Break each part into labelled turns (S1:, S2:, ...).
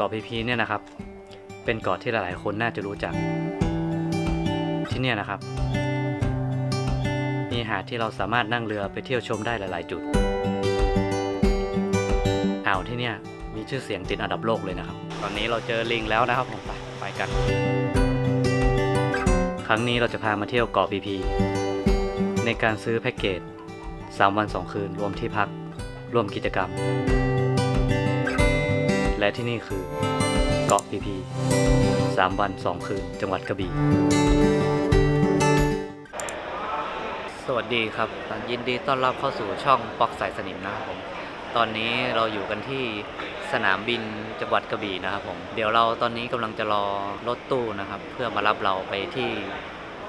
S1: เกาะพีพีเนี่ยนะครับ เป็นเกาะที่หลายๆ คนน่าจะรู้จัก ที่เนี่ยนะครับ มีหาดที่เราสามารถนั่งเรือไปเที่ยวชมได้หลาย ๆ จุด อ่าวที่เนี่ยมีชื่อเสียงติดอันดับโลกเลยนะครับ ตอนนี้เราเจอลิงแล้วนะครับผมไปไปกัน ครั้งนี้เราจะพามาเที่ยวเกาะพีพีในการซื้อแพ็กเกจ 3 วัน 2 คืนรวมที่พักรวมกิจกรรม และที่นี่คือ เกาะพีพี3วัน2คืนจังหวัดกระบี่ สวัสดีครับ ยินดีต้อนรับเข้าสู่ช่องปอกสายสนิมนะครับผม ตอนนี้เราอยู่กันที่สนามบินจังหวัดกระบี่นะครับผม เดี๋ยวเราตอนนี้กำลังจะรอรถตู้นะครับ เพื่อมารับเราไปที่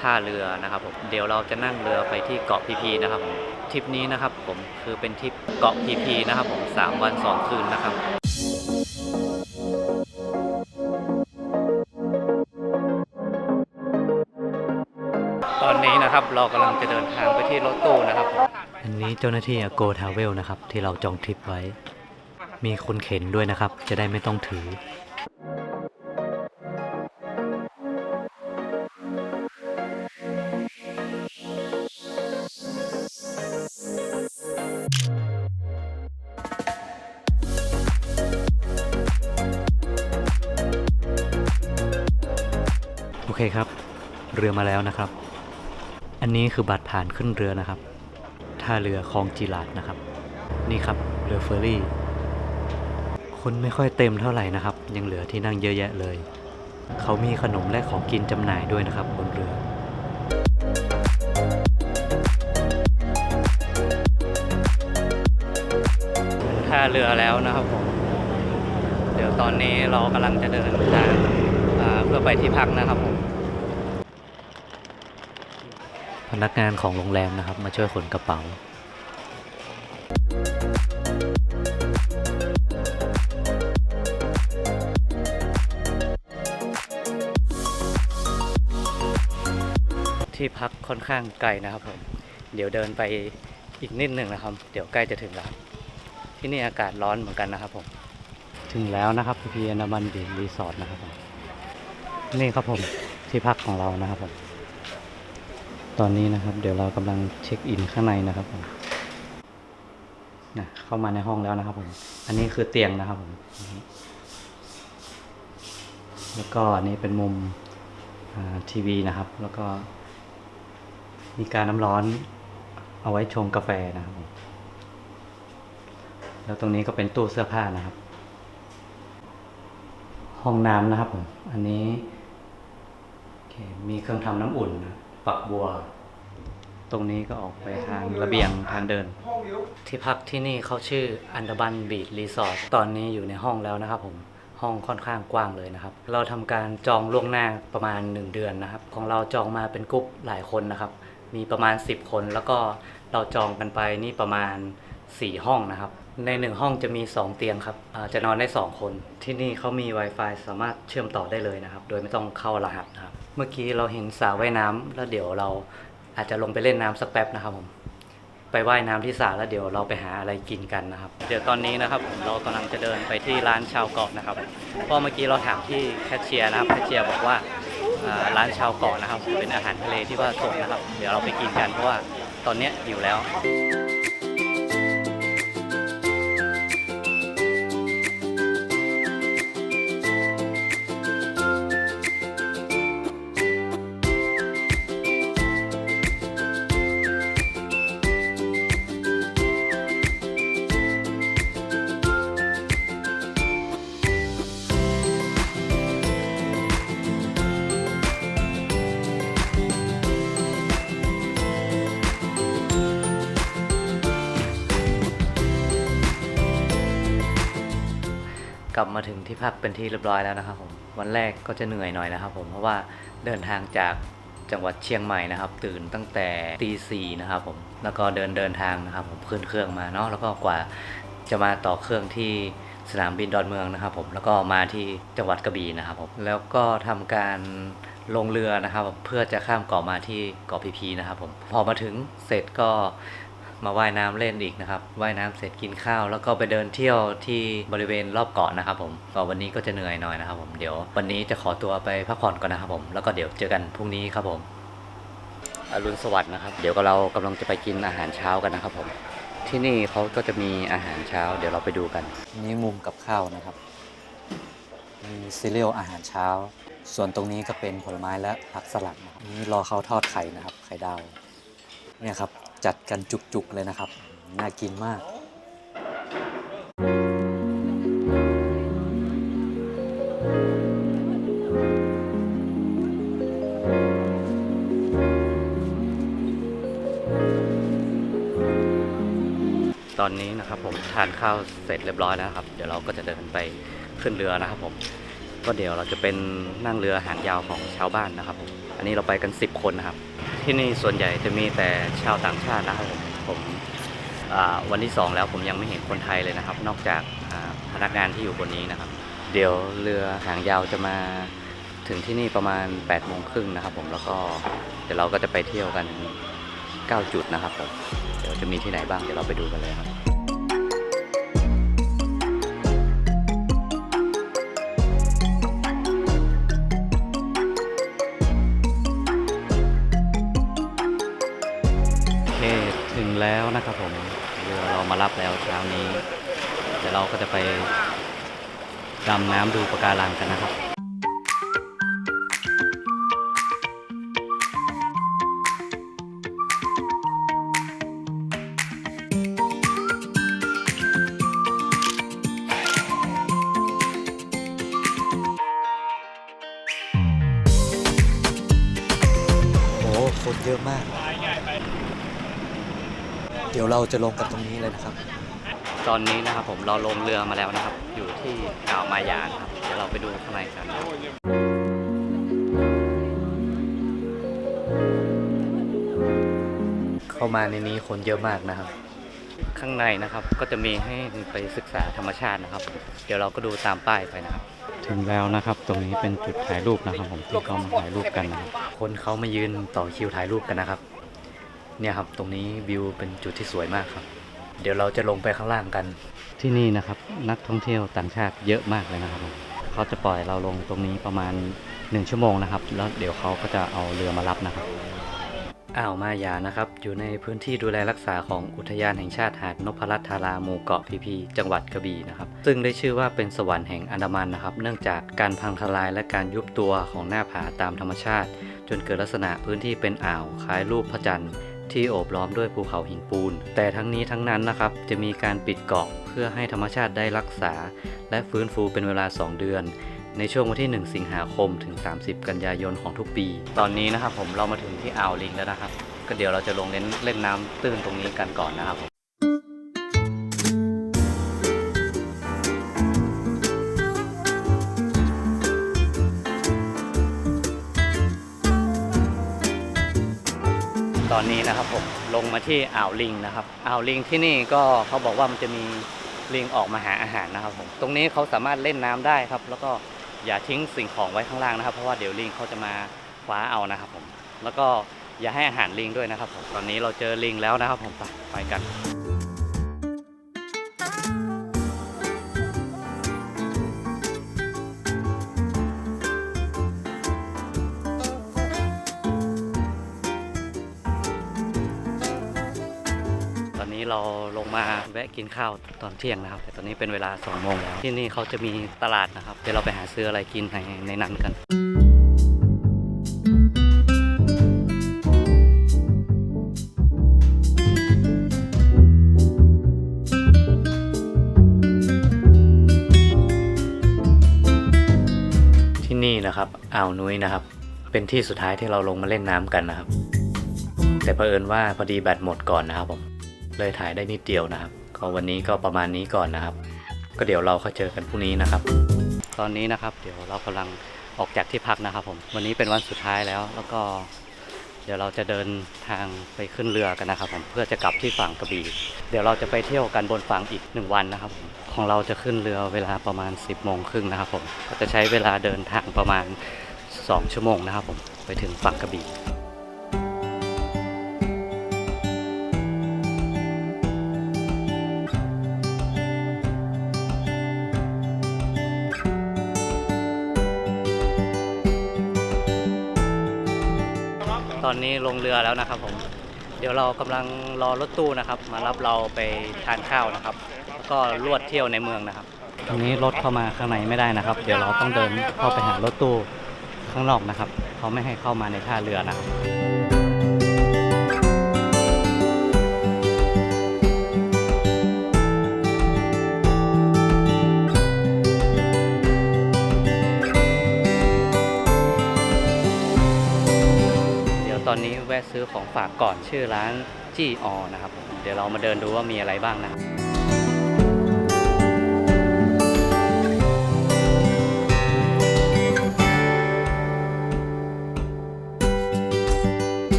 S1: ท่าเรือนะครับผม เดี๋ยวเราจะนั่งเรือไปที่เกาะพีพีนะครับผมทริปนี้นะครับผมคือเป็นทริปเกาะพีพีนะครับผมสามวันสองคืนนะครับ นะครับ เรากำลังจะเดินทางไปที่รถตู้นะครับ อันนี้เจ้าหน้าที่โกทาเวลนะครับ ที่เราจองทริปไว้ มีคนเข็นด้วยนะครับ จะได้ไม่ต้องถือโอเคครับ เรือมาแล้วนะครับ อันนี้คือบัตรผ่านขึ้นเรือนะครับ ท่าเรือคลองจีลาดนะครับ นี่ครับเรือเฟอร์รี่ คนไม่ค่อยเต็มเท่าไหร่นะครับ ยังเหลือที่นั่งเยอะแยะเลย เขามีขนมและของกินจำหน่ายด้วยนะครับบนเรือท่าเรือแล้วนะครับผม เดี๋ยวตอนนี้เรากำลังจะเดินทางเพื่อไปที่พักนะครับผม พ นักงานของโรงแรมนะครับ มาช่วยขนกระเป๋า ที่พักค่อนข้างไกลนะครับผม เดี๋ยวเดินไปอีกนิดหนึ่งนะครับ เดี๋ยวใกล้จะถึงแล้ว ที่นี่อากาศร้อนเหมือนกันนะครับผม ถึงแล้วนะครับพีพีอนามันบีรีสอร์ทนะครับผม นี่ครับผมที่พักของเรานะครับผม ตอนนี้นะครับ เดี๋ยวเรากำลังเช็คอินข้างในนะครับผมนะเข้ามาในห้องแล้วนะครับผม อันนี้คือเตียงนะครับผม แล้วก็อันนี้เป็นมุมทีวีนะครับ แล้วก็ มีการน้ำร้อนเอาไว้ชงกาแฟนะครับผมแล้วตรงนี้ก็เป็นตู้เสื้อผ้านะครับ ห้องน้ำนะครับผม อันนี้มีเครื่องทำน้ำอุ่นนะ ฝักบัว ตรงนี้ก็ออกไปทางระเบียงทางเดิน ที่พักที่นี่เขาชื่ออันดาบันบีดรีสอร์ทตอนนี้อยู่ในห้องแล้วนะครับผมห้องค่อนข้างกว้างเลยนะครับ เราทำการจองล่วงหน้าประมาณ 1 เดือนนะครับ ของเราจองมาเป็นกลุ่มหลายคนนะครับ มีประมาณ 10 คนแล้วก็เราจองกันไปนี่ประมาณ 4 ห้องนะครับ ใน 1 ห้องจะมี 2 เตียงครับจะนอนได้ 2 คน ที่นี่เขามี Wi-Fi สามารถเชื่อมต่อได้เลยนะครับ โดยไม่ต้องเข้ารหัสนะครับ เมื่อกี้เราเห็นสระว่ายน้ำแล้วเดี๋ยวเราอาจจะลงไปเล่นน้ำสักแป๊บนะครับผมไปว่ายน้ำที่สระแล้วเดี๋ยวเราไปหาอะไรกินกันนะครับ เดี๋ยวตอนนี้นะครับผมเรากำลังจะเดินไปที่ร้านชาวเกาะนะครับเพราะเมื่อกี้เราถามที่แคชเชียร์นะครับแคชเชียร์บอกว่าร้านชาวเกาะนะครับ เป็นอาหารทะเลที่ว่าสดนะครับ เดี๋ยวเราไปกินกันเพราะว่าตอนนี้ยหิวแล้ว ลับมาถึงที่พักเป็นที่เรียบร้อยแล้วนะครับผมวันแรกก็จะเหนื่อยหน่อยนะครับ ผมเพราะว่าเดินทางจากจังหวัดเชียงใหม่นะครับ ตื่นตั้งแต่ตีสี่นะครับผมแล้วก็เดินเดินทางนะครับผมขึ้นเครื่องมาเนาะแล้วก็กว่าจะมาต่อเครื่องที่สนามบินดอนเมืองนะครับ ผมแล้วก็มาที่จังหวัดกระบี่นะครับผมแล้วก็ทำการลงเรือนะครับ เพื่อจะข้ามเกาะมาที่เกาะพีพีนะครับผมพอมาถึงเสร็จก็ มาว่ายน้ำเล่นอีกนะครับว่ายน้ำเสร็จกินข้าว แล้วก็ไปเดินเที่ยวที่บริเวณรอบเกาะนะครับผมก็วันนี้ก็จะเหนื่อยหน่อยนะครับผมเดี๋ยววันนี้จะขอตัวไปพักผ่อนก่อนนะครับผมแล้วก็เดี๋ยวเจอกันพรุ่งนี้ครับผมอรุณสวัสดิ์นะครับ เดี๋ยวก็เรากำลังจะไปกินอาหารเช้ากันนะครับผมที่นี่เขาก็จะมีอาหารเช้า เดี๋ยวเราไปดูกันนี่มุมกับข้าวนะครับมีซีเรียลอาหารเช้า ส่วนตรงนี้ก็เป็นผลไม้และผักสลัดนะครับนี่รอเขาทอดไข่นะครับ ไข่ดาวเนี่ยครับ จัดกันจุกๆเลยนะครับ น่ากินมาก ตอนนี้นะครับผมทานข้าวเสร็จเรียบร้อยแล้วครับ เดี๋ยวเราก็จะเดินไปขึ้นเรือนะครับผมก็เดี๋ยวเราจะเป็นนั่งเรือหางยาวของชาวบ้านนะครับผมอันนี้เราไปกัน 10 คนนะครับ ที่นี่ส่วนใหญ่จะมีแต่ชาวต่างชาตินะครับผมผมวันที่ 2 แล้วผมยังไม่เห็นคนไทยเลยนะครับ นอกจากพนักงานที่อยู่บนนี้นะครับ เดี๋ยวเรือหางยาวจะมาถึงที่นี่ประมาณ8ปดโมงครึ่งนะครับ ผมแล้วก็เดี๋ยวเราก็จะไปเที่ยวกัน 9 จุดนะครับผมเดี๋ยวจะมีที่ไหนบ้างเดี๋ยวเราไปดูกันเลยครับ แล้วนะครับผมเรือเรามารับแล้วเช้านี้ เดี๋ยวเราก็จะไปดำน้ำดูปะการังกันนะครับโอ้คนเยอะมาก เดี๋ยวเราจะลงกันตรงนี้เลยนะครับ ตอนนี้นะครับผมเราลงเรือมาแล้วนะครับ อยู่ที่อ่าวมายานะครับเดี๋ยวเราไปดูข้างในกันเข้ามาในนี้คนเยอะมากนะครับ ข้างในนะครับก็จะมีให้ไปศึกษาธรรมชาตินะครับ เดี๋ยวเราก็ดูตามป้ายไปนะครับ ถึงแล้วนะครับ ตรงนี้เป็นจุดถ่ายรูปนะครับ ผมที่เขามาถ่ายรูปกันนะครับคนเขามายืนต่อคิวถ่ายรูปกันนะครับ เนี่ยครับตรงนี้วิวเป็นจุดที่สวยมากครับ เดี๋ยวเราจะลงไปข้างล่างกัน ที่นี่นะครับนักท่องเที่ยวต่างชาติเยอะมากเลยนะครับผมเขาจะปล่อยเราลงตรงนี้ประมาณ 1 ชั่วโมงนะครับ แล้วเดี๋ยวเขาก็จะเอาเรือมารับนะครับอ่าวมายานะครับ อยู่ในพื้นที่ดูแลรักษาของอุทยานแห่งชาติหาดนพรัตน์ธาราหมู่เกาะพีพีจังหวัดกระบี่นะครับ ซึ่งได้ชื่อว่าเป็นสวรรค์แห่งอันดามันนะครับ เนื่องจากการพังทลายและการยุบตัวของหน้าผาตามธรรมชาติ จนเกิดลักษณะพื้นที่เป็นอ่าวคล้ายรูปพระจันทร์ ที่โอบล้อมด้วยภูเขาหินปูน แต่ทั้งนี้ทั้งนั้นนะครับจะมีการปิดเกาะเพื่อให้ธรรมชาติได้รักษา และฟื้นฟูเป็นเวลา 2 เดือน ในช่วงวันที่ 1 สิงหาคมถึง 30 กันยายนของทุกปี ตอนนี้นะครับผมเรามาถึงที่อ่าวลิงแล้วนะครับ ก็เดี๋ยวเราจะลงเล่นเล่นน้ำตื้นตรงนี้กันก่อนนะครับ อนนี้นะครับผมลงมาที่อ่าวลิงนะครับอ่าวลิงที่นี่ก็เขาบอกว่ามันจะมีลิงออกมาหาอาหารนะครับผมตรงนี้เขาสามารถเล่นน้ำได้ครับ แล้วก็อย่าทิ้งสิ่งของไว้ข้างล่างนะครับ เพราะว่าเดี๋ยวลิงเขาจะมาคว้าเอานะครับผมแล้วก็อย่าให้อาหารลิงด้วยนะครับผมตอนนี้เราเจอลิงแล้วนะครับผมไปไปกัน นี้เราลงมาแวะกินข้าวตอนเที่ยงนะครับ แต่ตอนนี้เป็นเวลา2โมงแล้ว ที่นี่เขาจะมีตลาดนะครับ เดี๋ยวเราไปหาซื้ออะไรกินในในนั้นกันที่นี่นะครับอ่าวนุ้ยนะครับ เป็นที่สุดท้ายที่เราลงมาเล่นน้ำกันนะครับ แต่เผอิญว่าพอดีแบตหมดก่อนนะครับผม เลยถ่ายได้นิดเดียวนะครับ ก็วันนี้ก็ประมาณนี้ก่อนนะครับ ก็เดี๋ยวเราค่อยเจอกันพรุ่งนี้นะครับ ตอนนี้นะครับ เดี๋ยวเรากำลังออกจากที่พักนะครับผมวันนี้เป็นวันสุดท้ายแล้ว แล้วก็ เดี๋ยวเราจะเดินทางไปขึ้นเรือกันนะครับผมเพื่อจะกลับที่ฝั่งกระบี่เดี๋ยวเราจะไปเที่ยวกันบนฝั่งอีกหนึ่งวันนะครับของเราจะขึ้นเรือเวลาประมาณ 10บโมงครึ่งนะครับผมก็จะใช้เวลาเดินทางประมาณ 2 ชั่วโมงนะครับผมไปถึงฝั่งกระบี่ นี้ลงเรือแล้วนะครับผมเดี๋ยวเรากำลังรอรถตู้นะครับ มารับเราไปทานข้าวนะครับแล้วก็ลวดเที่ยวในเมืองนะครับตรงนี้รถเข้ามาข้างในไม่ได้นะครับ เดี๋ยวเราต้องเดินเข้าไปหารถตู้ข้างนอกนะครับ เขาไม่ให้เข้ามาในท่าเรือนะครับ อนนี้แวะซื้อของฝากก่อนชื่อร้านจี้ออนะครับ เดี๋ยวเรามาเดินดูว่ามีอะไรบ้างนะ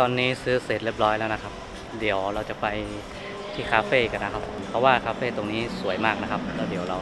S1: ตอนนี้ซื้อเสร็จเรียบร้อยแล้วนะครับ เดี๋ยวเราจะไปที่คาเฟ่กันนะครับเพราะว่าคาเฟ่ตรงนี้สวยมากนะครับแล้วเดี๋ยวเรา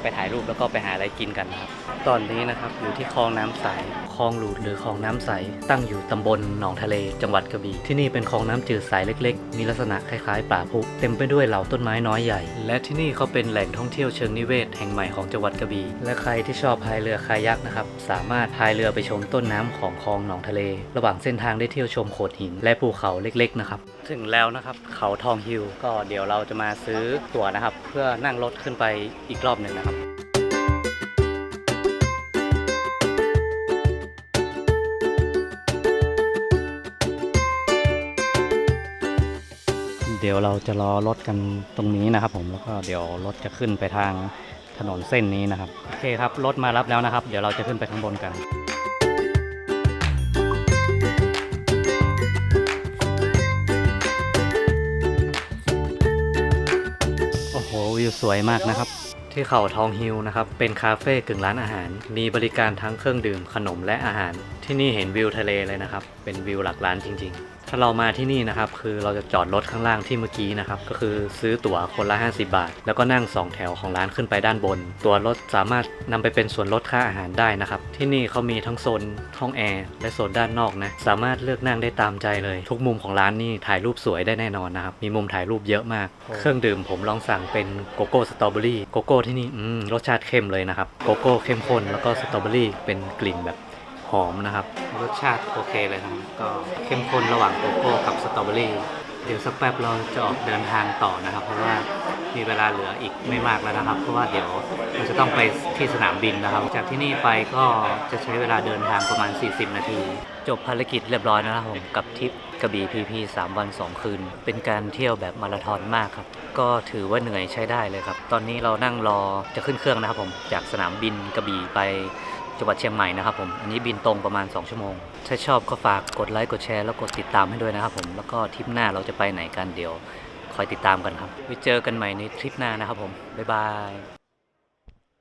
S1: ไปถ่ายรูปแล้วก็ไปหาอะไรกินกันนะครับ ตอนนี้นะครับอยู่ที่คลองน้ำใส คลองหลูดหรือคลองน้ำใส ตั้งอยู่ตำบลหนองทะเล จังหวัดกระบี่ ที่นี่เป็นคลองน้ำจืดสายเล็ก ๆ มีลักษณะคล้ายๆ ป่าพุเต็มไปด้วยเหล่าต้นไม้น้อยใหญ่ และที่นี่เขาเป็นแหล่งท่องเที่ยวเชิงนิเวศแห่งใหม่ของจังหวัดกระบี่ และใครที่ชอบพายเรือคายักนะครับ สามารถพายเรือไปชมต้นน้ำของคลองหนองทะเล ระหว่างเส้นทางได้เที่ยวชมโขดหิน และภูเขาเล็ก ๆ นะครับ ถึงแล้วนะครับ เขาทองฮิลก็เดี๋ยวเราจะมาซื้อตั๋วนะครับ เพื่อนั่งรถขึ้นไปอีกรอบหนึ่งนะครับ เดี๋ยวเราจะรอรถกันตรงนี้นะครับ ผมแล้วก็เดี๋ยวรถจะขึ้นไปทางถนนเส้นนี้นะครับโอเคครับรถมารับแล้วนะครับ เดี๋ยวเราจะขึ้นไปข้างบนกันโอ้โหวิวสวยมากนะครับ ที่เขาทองฮิลนะครับ เป็นคาเฟ่กึ่งร้านอาหาร มีบริการทั้งเครื่องดื่มขนมและอาหาร ที่นี่เห็นวิวทะเลเลยนะครับ เป็นวิวหลักล้านจริง ๆาเรามาที่นี่นะครับ คือเราจะจอดรถข้างล่างที่เมื่อกี้นะครับ ก็คือซื้อตั๋วคนละ 50 บาท แล้วก็นั่ง 2 แถวของร้านขึ้นไปด้านบน ตั๋วรถสามารถนำไปเป็นส่วนลดค่าอาหารได้นะครับ ที่นี่เขามีทั้งโซนห้องแอร์และโซนด้านนอกนะ สามารถเลือกนั่งได้ตามใจเลย ทุกมุมของร้านนี่ถ่ายรูปสวยได้แน่นอนนะครับ มีมุมถ่ายรูปเยอะมาก เครื่องดื่มผมลองสั่งเป็นโกโก้สตรอเบอรี่ โกโก้ที่นี่อืมรสชาติเข้มเลยนะครับ โกโก้เข้มข้นแล้วก็สตรอเบอรี่เป็นกลิ่นแบบ อมนะครับ รสชาติโอเคเลยครับก็เข้มข้นระหว่างโกโก้กับสตรอเบอรี่เดี๋ยวสักแป๊บเราจะออกเดินทางต่อนะครับ เพราะว่ามีเวลาเหลืออีกไม่มากแล้วนะครับ เพราะว่าเดี๋ยวเราจะต้องไปที่สนามบินนะครับ จากที่นี่ไปก็จะใช้เวลาเดินทางประมาณ 40 นาที จบภารกิจเรียบร้อยนะครับผมกับทริปกระบี่พีพี3วัน 2 คืน เป็นการเที่ยวแบบมาราธอนมากครับ ก็ถือว่าเหนื่อยใช้ได้เลยครับ ตอนนี้เรานั่งรอจะขึ้นเครื่องนะครับผมจากสนามบินกระบี่ไป จังหวัดเชียงใหม่นะครับผมอันนี้บินตรงประมาณ 2 ชั่วโมง ถ้าชอบก็ฝากกดไลค์กดแชร์แล้วกดติดตามให้ด้วยนะครับผมแล้วก็ทริปหน้าเราจะไปไหนกันเดี๋ยวคอยติดตามกันครับไว้เจอกันใหม่ในทริปหน้านะครับผมบ๊ายบาย